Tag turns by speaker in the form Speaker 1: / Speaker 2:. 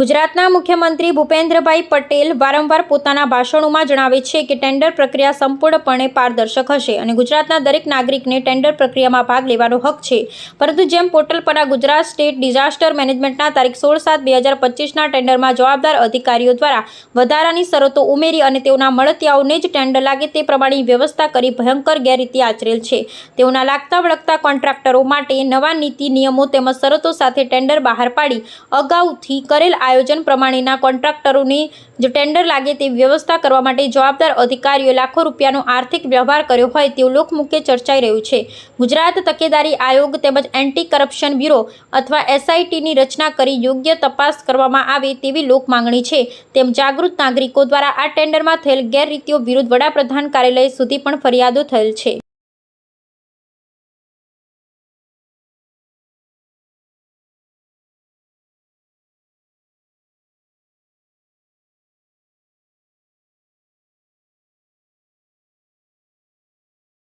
Speaker 1: ગુજરાતના મુખ્યમંત્રી ભૂપેન્દ્રભાઈ પટેલ વારંવાર પોતાના ભાષણોમાં જણાવે છે કે ટેન્ડર પ્રક્રિયા સંપૂર્ણપણે પારદર્શક હશે અને ગુજરાતના દરેક નાગરિકને ટેન્ડર પ્રક્રિયામાં ભાગ લેવાનો હક છે. પરંતુ જેમ પોર્ટલ પરના ગુજરાત સ્ટેટ ડિઝાસ્ટર મેનેજમેન્ટના તારીખ સોળ સાત બે હજાર પચીસના ટેન્ડરમાં જવાબદાર અધિકારીઓ દ્વારા વધારાની શરતો ઉમેરી અને તેઓના મળતિયાઓને જ ટેન્ડર લાગે તે પ્રમાણે વ્યવસ્થા કરી ભયંકર ગેરરીતિ આચરેલ છે. તેઓના લાગતા વળગતા કોન્ટ્રાક્ટરો માટે નવા નીતિ નિયમો તેમજ શરતો સાથે ટેન્ડર બહાર પાડી અગાઉથી કરેલ આયોજન પ્રમાણેના કોન્ટ્રાક્ટરોની જો ટેન્ડર લાગે તેવી વ્યવસ્થા કરવા માટે જવાબદાર અધિકારીઓએ લાખો રૂપિયાનો આર્થિક વ્યવહાર કર્યો હોય તેવું લોકમુખ્ય ચર્ચાઈ રહ્યું છે. ગુજરાત તકેદારી આયોગ તેમજ એન્ટી કરપ્શન બ્યુરો અથવા એસઆઈટીની રચના કરી યોગ્ય તપાસ કરવામાં આવે તેવી લોક માંગણી છે. તેમ જાગૃત નાગરિકો દ્વારા આ ટેન્ડરમાં થયેલ ગેરરીતિઓ વિરુદ્ધ વડાપ્રધાન કાર્યાલય સુધી પણ ફરિયાદો થયેલ છે.